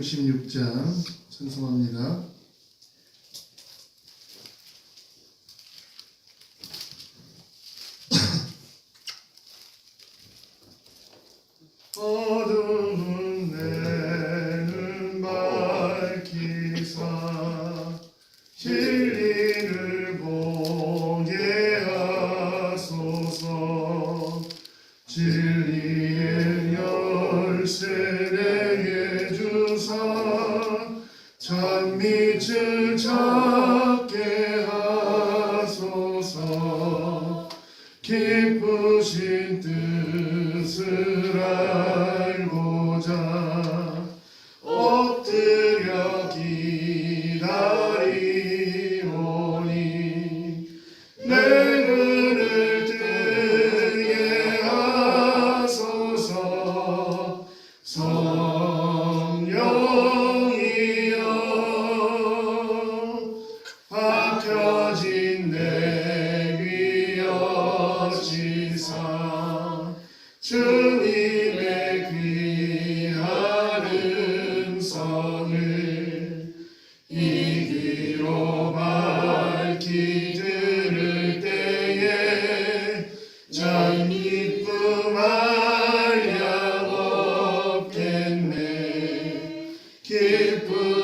찬송가 366장 찬송합니다. 기쁘신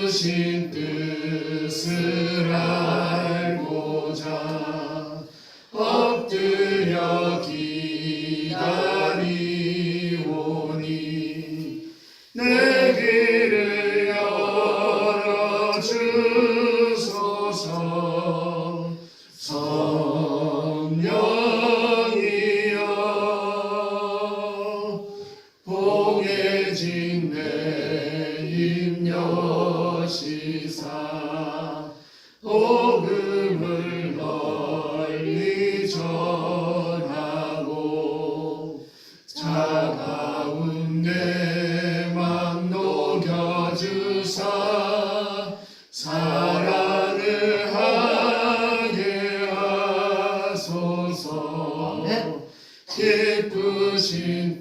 기 기쁘신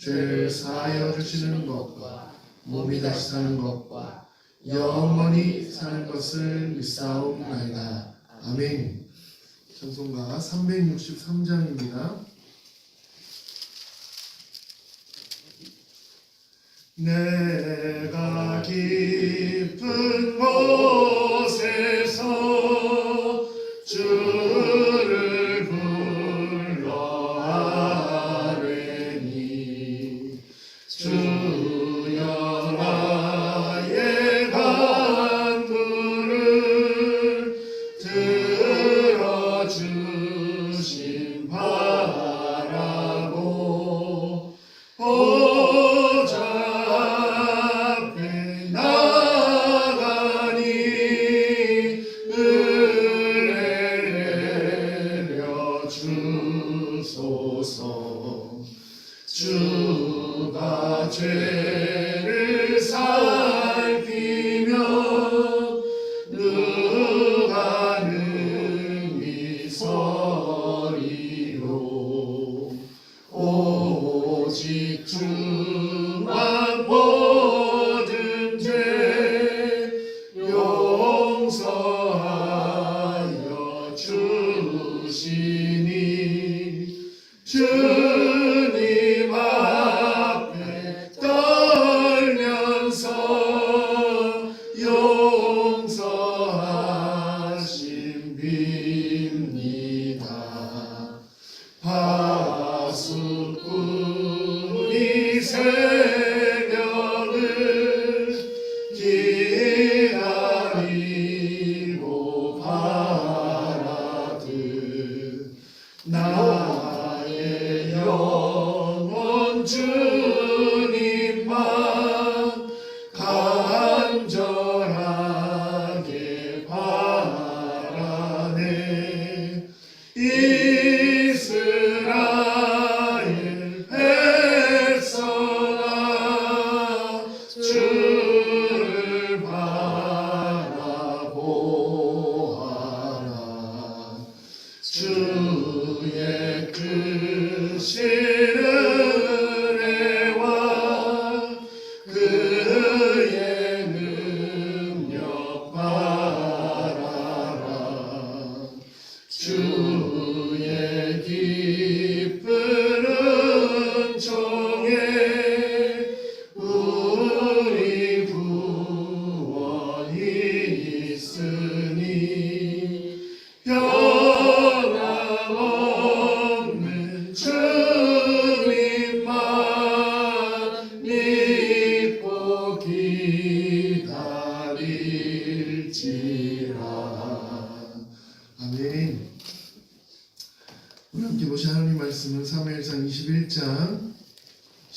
죄를 사하여 주시는 것과 몸이 다시 사는 것과 영원히 사는 것을 믿사옵나이다. 아멘. 찬송가 363장입니다. 내가 깊은 곳에서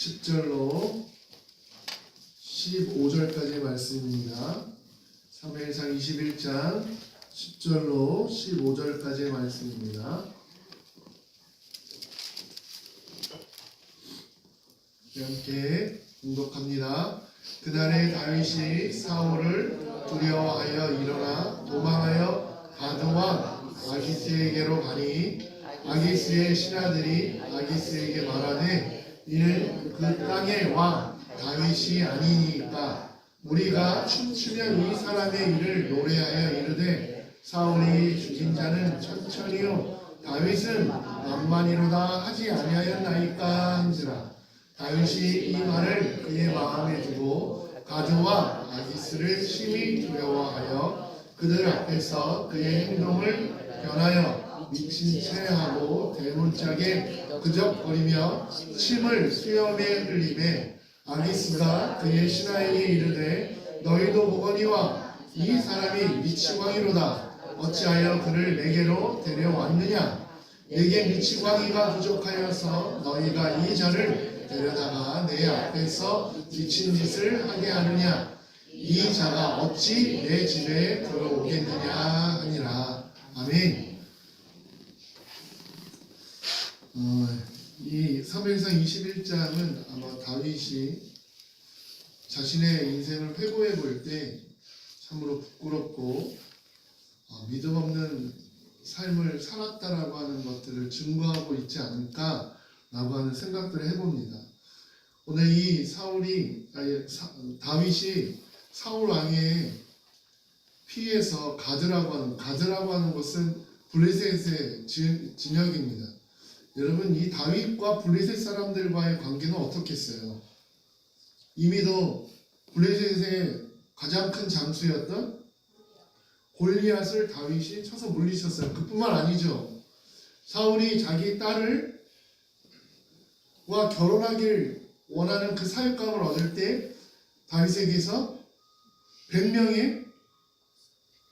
10절로 15절까지의 말씀입니다. 3회상 21장 10절로 15절까지의 말씀입니다. 함께 공독합니다. 그날에 다윗이 사울을 두려워하여 일어나 도망하여 가드와 아기스에게로 가니 아기스의 신하들이 아기스에게 말하되 이는 그 땅의 왕 다윗이 아니니까 우리가 춤추면 이 사람의 일을 노래하여 이르되 사울이 죽인 자는 천천히요 다윗은 만만이로다 하지 아니하였나이까 한지라. 다윗이 이 말을 그의 마음에 두고 가드와 아기스를 심히 두려워하여 그들 앞에서 그의 행동을 변하여 미친 채 하고 대문짝에 그적거리며 침을 수염에 흘리매 아기스가 그의 신하에게 이르되 너희도 보거니와 이 사람이 미치광이로다. 어찌하여 그를 내게로 데려왔느냐? 내게 미치광이가 부족하여서 너희가 이 자를 데려다가 내 앞에서 미친 짓을 하게 하느냐? 이 자가 어찌 내 집에 들어오겠느냐? 하니라. 아멘 어, 이 사무엘상 21장은 아마 다윗이 자신의 인생을 회고해 볼 때 참으로 부끄럽고 어, 믿음 없는 삶을 살았다라고 하는 것들을 증거하고 있지 않을까라고 하는 생각들을 해봅니다. 오늘 이 사울이 아니, 사- 다윗이 사울 왕의 피해서 가드라고 하는 가드라고 하는 것은 블레셋의 진- 진영입니다. 여러분 이 다윗과 블레셋 사람들과의 관계는 어떻겠어요? 이미도 블레셋의 가장 큰 장수였던 골리앗을 다윗이 쳐서 물리쳤어요. 그뿐만 아니죠. 사울이 자기 딸을 와 결혼하길 원하는 그 사육감을 얻을 때 다윗에게서 100명의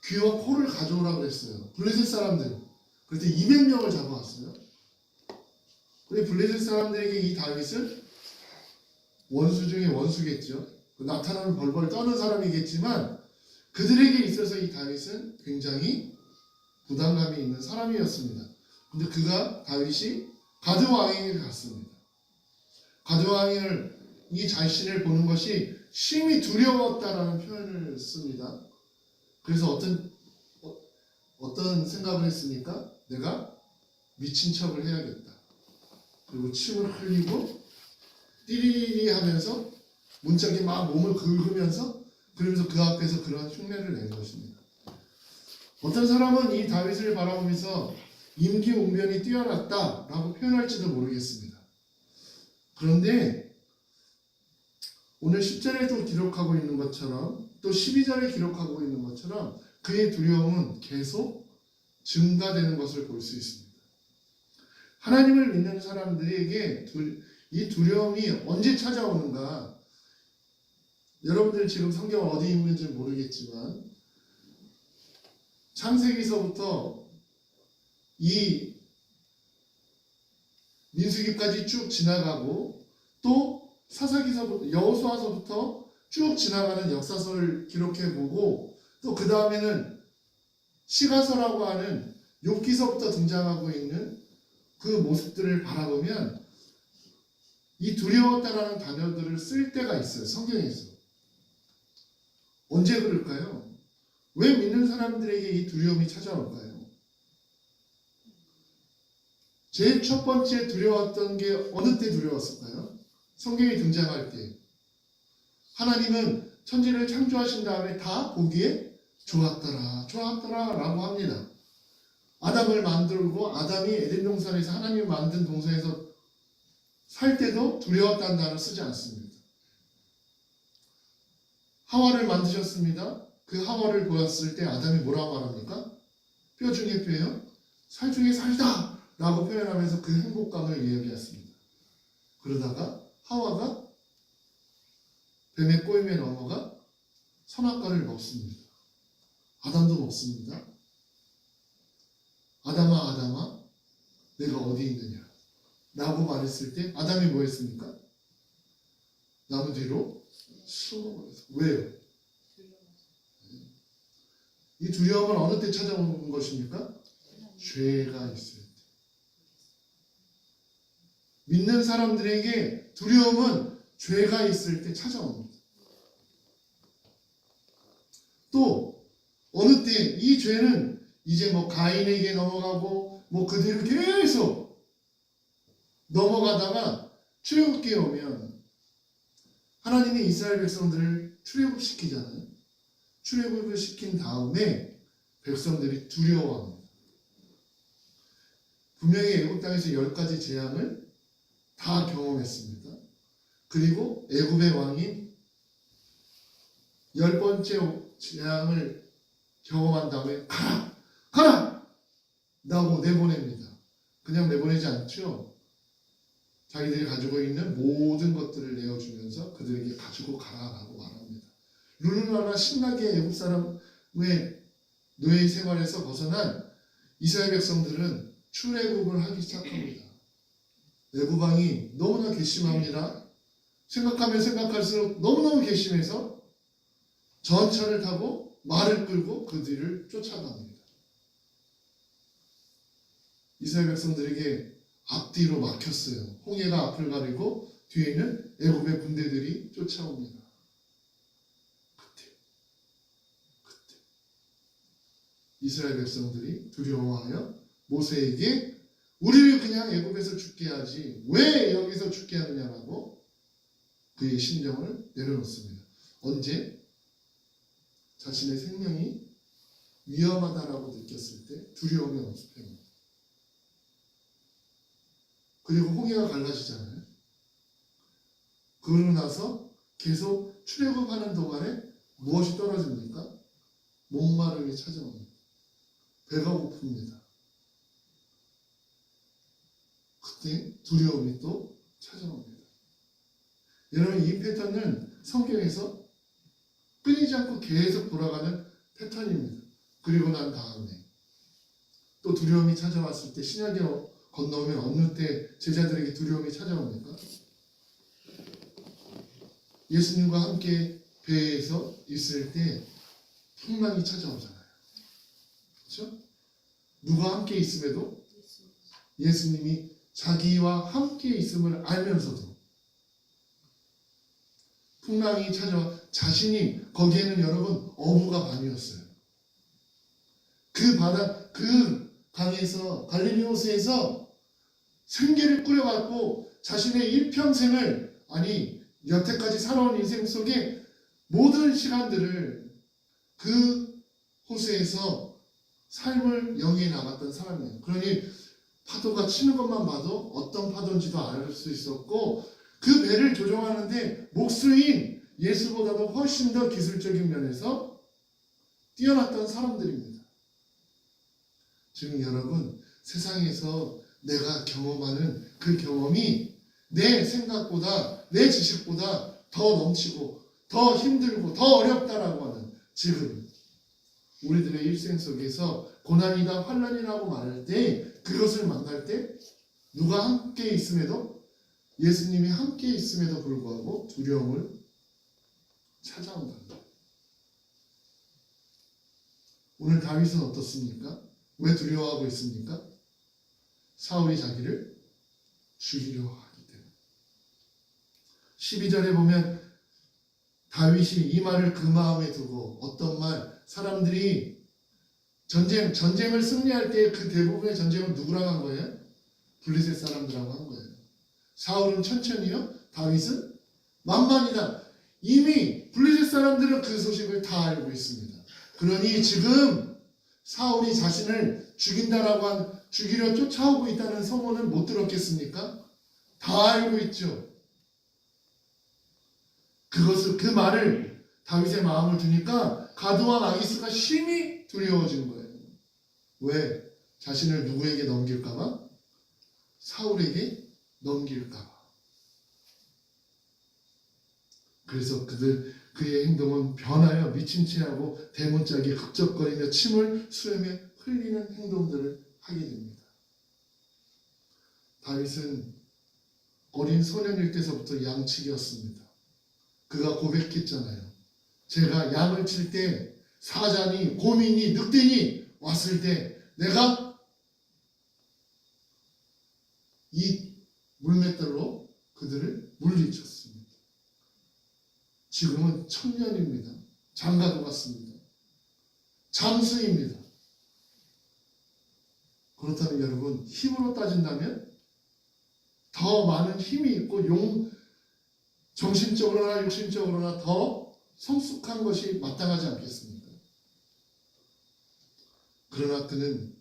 귀와 코를 가져오라고 그랬어요. 블레셋 사람들. 그때 200명을 잡아왔어요. 근데 블레셋 사람들에게 이 다윗은 원수 중에 원수겠죠. 그 나타나면 벌벌 떠는 사람이겠지만 그들에게 있어서 이 다윗은 굉장히 부담감이 있는 사람이었습니다. 근데 그가 다윗이 가드 왕에게 갔습니다. 가드 왕을 이 자신을 보는 것이 심히 두려웠다라는 표현을 씁니다. 그래서 어떤 어, 어떤 생각을 했습니까? 내가 미친 척을 해야겠다. 그리고 침을 흘리고 띠리리 하면서 문짝에 막 몸을 긁으면서 그러면서 그 앞에서 그런 흉내를 낸 것입니다. 어떤 사람은 이 다윗을 바라보면서 임기응변이 뛰어났다라고 표현할지도 모르겠습니다. 그런데 오늘 10절에도 기록하고 있는 것처럼 또 12절에 기록하고 있는 것처럼 그의 두려움은 계속 증가되는 것을 볼 수 있습니다. 하나님을 믿는 사람들에게 두- 이 두려움이 언제 찾아오는가? 여러분들 지금 성경 어디 있는지 모르겠지만 창세기서부터 이 민수기까지 쭉 지나가고 또 사사기서부터 여호수아서부터 쭉 지나가는 역사서를 기록해 보고 또 그 다음에는 시가서라고 하는 욥기서부터 등장하고 있는 그 모습들을 바라보면 이 두려웠다라는 단어들을 쓸 때가 있어요 성경에서 언제 그럴까요? 왜 믿는 사람들에게 이 두려움이 찾아올까요? 제일 첫 번째 두려웠던 게 어느 때 두려웠을까요? 성경에 등장할 때 하나님은 천지를 창조하신 다음에 다 보기에 좋았더라 좋았더라 라고 합니다 아담을 만들고 아담이 에덴 동산에서 하나님 만든 동산에서 살 때도 두려웠다는 단어 쓰지 않습니다 하와를 만드셨습니다 그 하와를 보았을 때 아담이 뭐라고 말합니까? 뼈 중에 뼈요 살 중에 살다 라고 표현하면서 그 행복감을 이야기했습니다. 그러다가 하와가 뱀의 꼬임에 넘어가 선악과를 먹습니다. 아담도 먹습니다. 아담아 아담아 내가 어디 있느냐 라고 말했을 때 아담이 뭐 했습니까? 나무 뒤로 숨어버렸어. 왜요? 이 두려움은 어느 때 찾아오는 것입니까? 죄가 있을 때. 믿는 사람들에게 두려움은 죄가 있을 때 찾아옵니다. 또 어느 때 이 죄는 이제 뭐 가인에게 넘어가고 뭐 그대로 계속 넘어가다가 출애굽기에 오면 하나님이 이스라엘 백성들을 출애굽시키잖아요. 출애굽을 시킨 다음에 백성들이 두려워합니다. 분명히 애굽 땅에서 열 가지 재앙을 다 경험했습니다. 그리고 애굽의 왕이 열 번째 재앙을 경험한 다음에 가라 가라 라고 내보냅니다. 그냥 내보내지 않죠. 자기들이 가지고 있는 모든 것들을 내어주면서 그들에게 가지고 가라라고 말합니다. 룰루라나 신나게 애굽 사람의 노예 생활에서 벗어난 이스라엘 백성들은 출애굽을 하기 시작합니다. 애굽 왕이 너무나 괘씸합니다. 생각하면 생각할수록 너무너무 괘씸해서 전차를 타고 말을 끌고 그 뒤를 쫓아갑니다. 이스라엘 백성들에게 앞뒤로 막혔어요. 홍해가 앞을 가리고 뒤에는 애굽의 군대들이 쫓아옵니다. 그때 그때 이스라엘 백성들이 두려워하여 모세에게 우리를 그냥 애굽에서 죽게 하지 왜 여기서 죽게 하느냐라고 그의 심정을 내려놓습니다. 언제 자신의 생명이 위험하다라고 느꼈을 때 두려움이 엄습합니다. 그리고 홍해가 갈라지잖아요. 그러고 나서 계속 출애굽하는 동안에 무엇이 떨어집니까? 목마름이 찾아옵니다. 배가 고픕니다. 그때 두려움이 또 찾아옵니다. 여러분 이 패턴은 성경에서 끊이지 않고 계속 돌아가는 패턴입니다. 그리고 난 다음에 또 두려움이 찾아왔을 때 신약에 건너오면 어느 때 제자들에게 두려움이 찾아옵니까? 예수님과 함께 배에서 있을 때 풍랑이 찾아오잖아요. 그렇죠? 누가 함께 있음에도 예수님이 자기와 함께 있음을 알면서도 풍랑이 찾아와 자신이 거기에는 여러분 어부가 반이었어요. 그 바다 그 강에서 갈릴리 호수에서 생계를 꾸려갖고 자신의 일평생을 아니 여태까지 살아온 인생 속에 모든 시간들을 그 호수에서 삶을 영위해 나갔던 사람이에요. 그러니 파도가 치는 것만 봐도 어떤 파도인지도 알 수 있었고 그 배를 조종하는데 목수인 예수보다도 훨씬 더 기술적인 면에서 뛰어났던 사람들입니다. 지금 여러분 세상에서 내가 경험하는 그 경험이 내 생각보다 내 지식보다 더 넘치고 더 힘들고 더 어렵다라고 하는 지금 우리들의 일생 속에서 고난이다 환란이라고 말할 때 그것을 만날 때 누가 함께 있음에도 예수님이 함께 있음에도 불구하고 두려움을 찾아온다. 오늘 다윗은 어떻습니까? 왜 두려워하고 있습니까? 사울이 자기를 죽이려 하기 때문에. 12절에 보면 다윗이 이 말을 그 마음에 두고 어떤 말 사람들이 전쟁 전쟁을 승리할 때 그 대부분의 전쟁은 누구랑 한 거예요? 블리셋 사람들하고 한 거예요. 사울은 천천히요. 다윗은 만만이다. 이미 블리셋 사람들은 그 소식을 다 알고 있습니다. 그러니 지금 사울이 자신을 죽인다라고 한 죽이려 쫓아오고 있다는 소문을 못 들었겠습니까? 다 알고 있죠. 그것을 그 말을 다윗의 마음을 두니까 가드와 아기스가 심히 두려워진 거예요. 왜? 자신을 누구에게 넘길까봐? 사울에게 넘길까봐. 그래서 그들 그의 행동은 변하여 미친 채하고 대문짝이 극적거리며 침을 수염에 흘리는 행동들을 하게 됩니다. 다윗은 어린 소년일 때서부터 양측이었습니다. 그가 고백했잖아요. 제가 양을 칠 때 사자니 곰이니 늑대니 왔을 때 내가 이 물맷돌로 그들을 물리쳤습니다. 지금은 청년입니다. 장가도 갔습니다. 장수입니다. 그렇다면 여러분 힘으로 따진다면 더 많은 힘이 있고 용 정신적으로나 육신적으로나 더 성숙한 것이 마땅하지 않겠습니까? 그러나 그는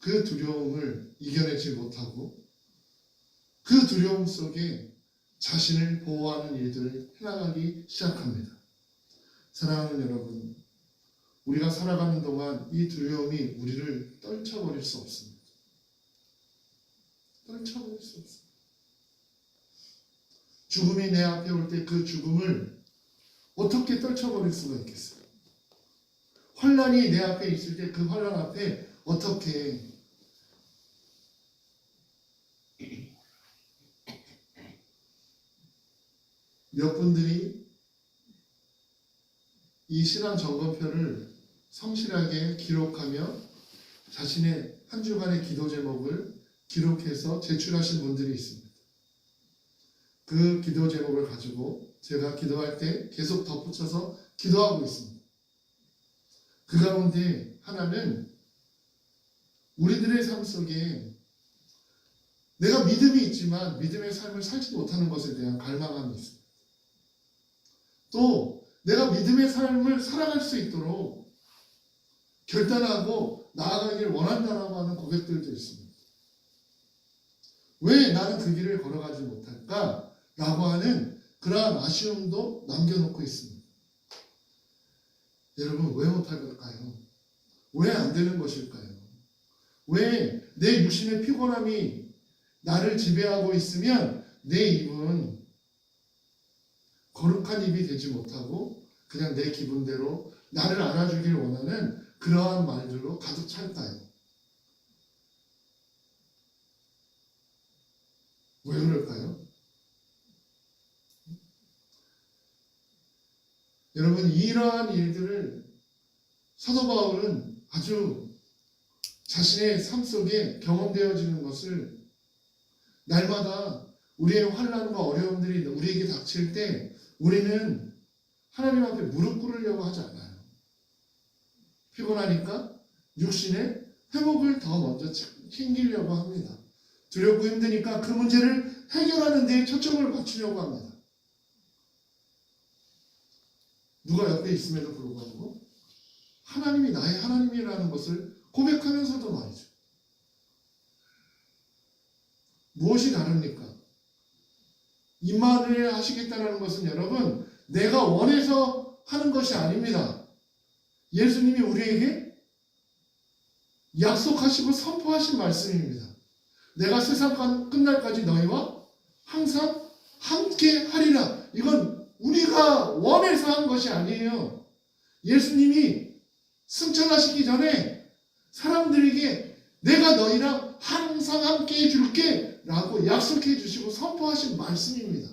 그 두려움을 이겨내지 못하고 그 두려움 속에 자신을 보호하는 일들을 해나가기 시작합니다. 사랑하는 여러분, 우리가 살아가는 동안 이 두려움이 우리를 떨쳐버릴 수 없습니다. 떨쳐버릴 수 없습니다. 죽음이 내 앞에 올 때 그 죽음을 어떻게 떨쳐버릴 수가 있겠어요? 환란이 내 앞에 있을 때 그 환란 앞에 어떻게 몇 분들이 이 신앙 점검표를 성실하게 기록하며 자신의 한 주간의 기도 제목을 기록해서 제출하신 분들이 있습니다. 그 기도 제목을 가지고 제가 기도할 때 계속 덧붙여서 기도하고 있습니다. 그 가운데 하나는 우리들의 삶 속에 내가 믿음이 있지만 믿음의 삶을 살지 못하는 것에 대한 갈망함이 있습니다. 또 내가 믿음의 삶을 살아갈 수 있도록 결단하고 나아가길 원한다라고 하는 고백들도 있습니다. 왜 나는 그 길을 걸어가지 못할까? 라고 하는 그러한 아쉬움도 남겨놓고 있습니다. 여러분, 왜 못할까요? 왜 안 되는 것일까요? 왜내 육신의 피곤함이 나를 지배하고 있으면 내 입은 거룩한 입이 되지 못하고 그냥 내 기분대로 나를 알아주길 원하는 그러한 말들로 가득 찰까요? 왜 그럴까요? 여러분 이러한 일들을 사도 바울은 아주 자신의 삶 속에 경험되어지는 것을 날마다 우리의 환란과 어려움들이 우리에게 닥칠 때 우리는 하나님 앞에 무릎 꿇으려고 하지 않아요. 피곤하니까 육신의 회복을 더 먼저 챙기려고 합니다. 두렵고 힘드니까 그 문제를 해결하는 데 초점을 맞추려고 합니다. 누가 옆에 있음에도 불구하고 하나님이 나의 하나님이라는 것을 고백하면서도 말이죠. 무엇이 다릅니까? 임마누엘 하시겠다는 것은 여러분 내가 원해서 하는 것이 아닙니다. 예수님이 우리에게 약속하시고 선포하신 말씀입니다. 내가 세상 끝날까지 너희와 항상 함께 하리라. 이건 우리가 원해서 한 것이 아니에요. 예수님이 승천하시기 전에 사람들에게 내가 너희랑 항상 함께 해줄게 라고 약속해 주시고 선포하신 말씀입니다.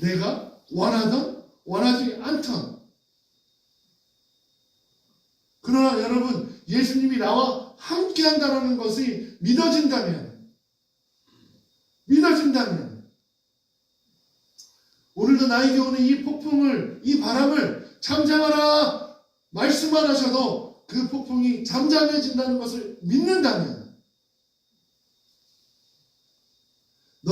내가 원하던 원하지 않던 그러나 여러분 예수님이 나와 함께 한다는 것이 믿어진다면 믿어진다면 오늘도 나에게 오는 이 폭풍을 이 바람을 잠잠하라 말씀만 하셔도 그 폭풍이 잠잠해진다는 것을 믿는다면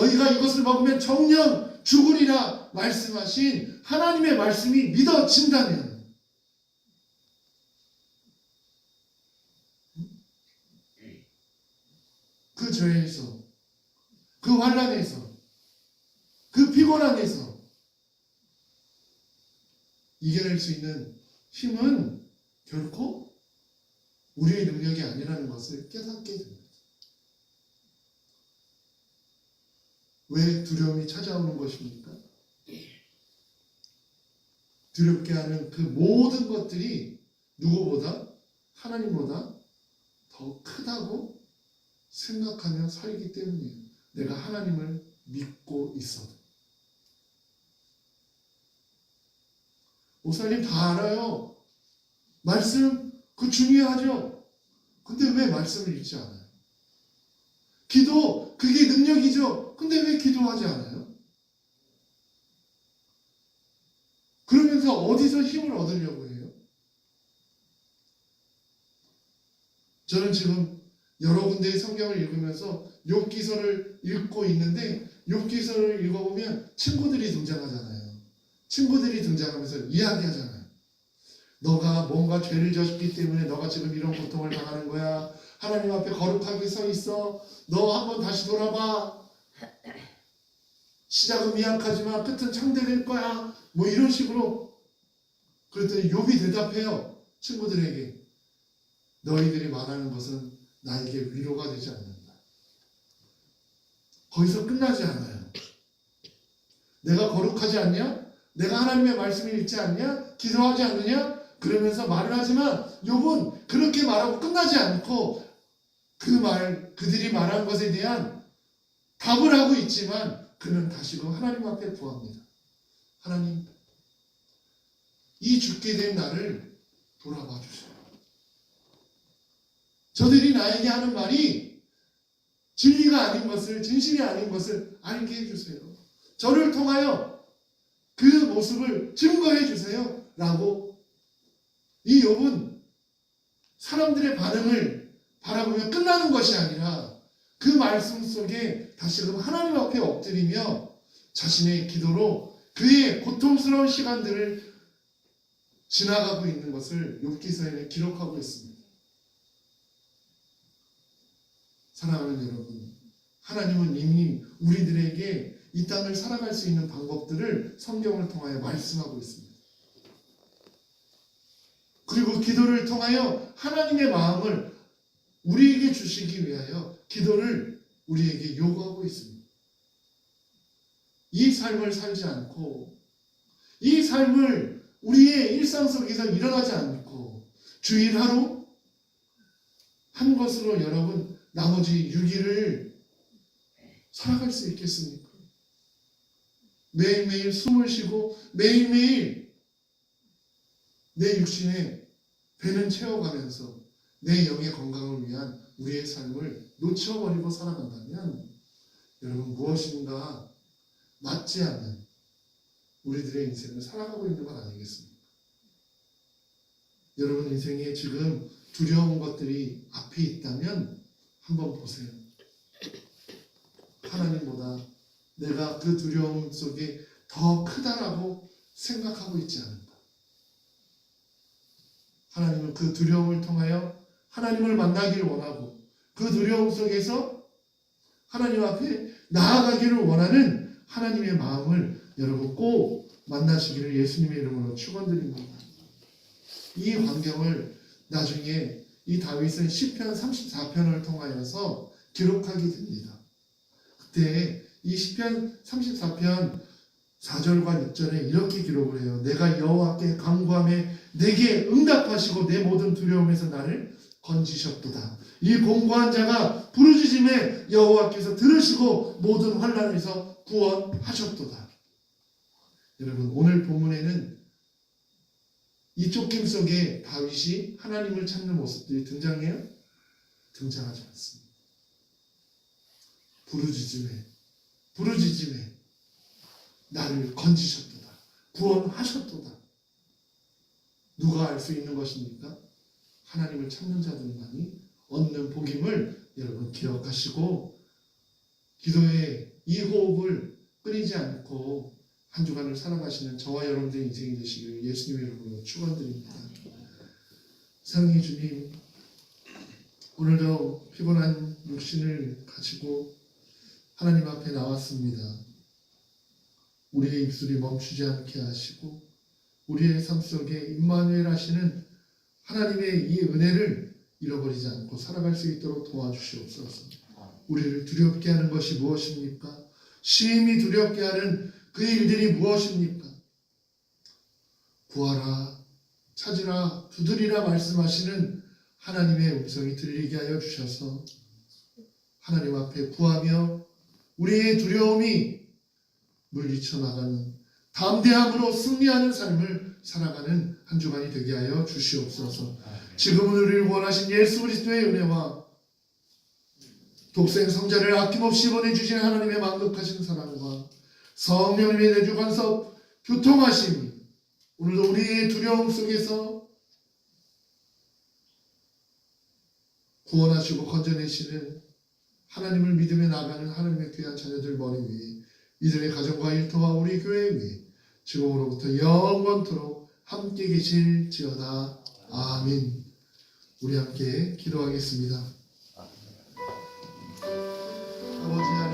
너희가 이것을 먹으면 정령 죽으리라 말씀하신 하나님의 말씀이 믿어진다면 그 죄에서 그 환란에서 그 피곤함에서 이겨낼 수 있는 힘은 결코 우리의 능력이 아니라는 것을 깨닫게 됩니다. 왜 두려움이 찾아오는 것입니까? 두렵게 하는 그 모든 것들이 누구보다 하나님보다 더 크다고 생각하며 살기 때문이에요. 내가 하나님을 믿고 있어도. 목사님 다 알아요. 말씀 그 중요하죠. 근데 왜 말씀을 읽지 않아요? 기도 그게 능력이죠. 근데 왜 기도하지 않아요? 그러면서 어디서 힘을 얻으려고 해요? 저는 지금 여러 군데의 성경을 읽으면서 욥기서를 읽고 있는데 욥기서를 읽어보면 친구들이 등장하잖아요. 친구들이 등장하면서 이야기하잖아요. 너가 뭔가 죄를 졌기 때문에 너가 지금 이런 고통을 당하는 거야. 하나님 앞에 거룩하게 서 있어. 너 한번 다시 돌아봐. 시작은 미약하지만 끝은 창대될 거야. 뭐 이런 식으로 그랬더니 욥이 대답해요. 친구들에게 너희들이 말하는 것은 나에게 위로가 되지 않는다. 거기서 끝나지 않아요. 내가 거룩하지 않냐? 내가 하나님의 말씀을 읽지 않냐? 기도하지 않느냐? 그러면서 말을 하지만 욥은 그렇게 말하고 끝나지 않고 그 말, 그들이 말한 것에 대한 답을 하고 있지만 그는 다시금 하나님 앞에 구합니다. 하나님, 이 죽게 된 나를 돌아봐 주세요. 저들이 나에게 하는 말이 진리가 아닌 것을, 진실이 아닌 것을 알게 해주세요. 저를 통하여 그 모습을 증거해 주세요. 라고 이 욥은 사람들의 반응을 바라보며 끝나는 것이 아니라 그 말씀 속에 다시금 하나님 앞에 엎드리며 자신의 기도로 그의 고통스러운 시간들을 지나가고 있는 것을 욥기서에는 기록하고 있습니다. 사랑하는 여러분, 하나님은 이미 우리들에게 이 땅을 살아갈 수 있는 방법들을 성경을 통하여 말씀하고 있습니다. 그리고 기도를 통하여 하나님의 마음을 우리에게 주시기 위하여 기도를 우리에게 요구하고 있습니다. 이 삶을 살지 않고 이 삶을 우리의 일상 속에서 일어나지 않고 주일 하루 한 것으로 여러분 나머지 6일을 살아갈 수 있겠습니까? 매일매일 숨을 쉬고 매일매일 내 육신의 배는 채워가면서 내 영의 건강을 위한 우리의 삶을 놓쳐버리고 살아간다면 여러분 무엇인가 맞지 않는 우리들의 인생을 살아가고 있는 건 아니겠습니까? 여러분 인생에 지금 두려운 것들이 앞에 있다면 한번 보세요. 하나님보다 내가 그 두려움 속에 더 크다라고 생각하고 있지 않은가. 하나님은 그 두려움을 통하여 하나님을 만나기를 원하고 그 두려움 속에서 하나님 앞에 나아가기를 원하는 하나님의 마음을 여러분 꼭 만나시기를 예수님의 이름으로 축원드립니다. 이 환경을 나중에 이 다윗은 시편 34편을 통하여서 기록하게 됩니다. 그때 이 시편 34편 4절과 6절에 이렇게 기록을 해요. 내가 여호와께 간구함에 내게 응답하시고 내 모든 두려움에서 나를 건지셨도다. 이 공고한 자가 부르짖음에 여호와께서 들으시고 모든 환란에서 구원하셨도다. 여러분 오늘 본문에는 이 쫓김 속에 다윗이 하나님을 찾는 모습들이 등장해요? 등장하지 않습니다. 부르짖음에 부르짖음에 나를 건지셨도다. 구원하셨도다. 누가 알 수 있는 것입니까? 하나님을 찾는 자들만이 얻는 복임을 여러분 기억하시고 기도의 이 호흡을 끊이지 않고 한 주간을 살아가시는 저와 여러분들의 인생이 되시기를 예수님의 이름으로 축원드립니다. 사랑해 주님, 오늘도 피곤한 육신을 가지고 하나님 앞에 나왔습니다. 우리의 입술이 멈추지 않게 하시고 우리의 삶 속에 임마누엘 하시는 하나님의 이 은혜를 잃어버리지 않고 살아갈 수 있도록 도와주시옵소서. 우리를 두렵게 하는 것이 무엇입니까? 심히 두렵게 하는 그 일들이 무엇입니까? 구하라, 찾으라, 두드리라 말씀하시는 하나님의 음성이 들리게 하여 주셔서 하나님 앞에 구하며 우리의 두려움이 물리쳐 나가는 담대함으로 승리하는 삶을 살아가는 한 주간이 되게 하여 주시옵소서. 지금은 우리를 원하신 예수 그리스도의 은혜와 독생 성자를 아낌없이 보내주신 하나님의 만극하신 사랑과 성령님의 내주 간섭 교통하심이 오늘도 우리의 두려움 속에서 구원하시고 건져내시는 하나님을 믿음에 나가는 하나님의 귀한 자녀들 머리 위에 이들의 가정과 일터와 우리 교회 위에 지금으로부터 영원토록 함께 계실지어다. 아멘. 우리 함께 기도하겠습니다. 아버지 하나님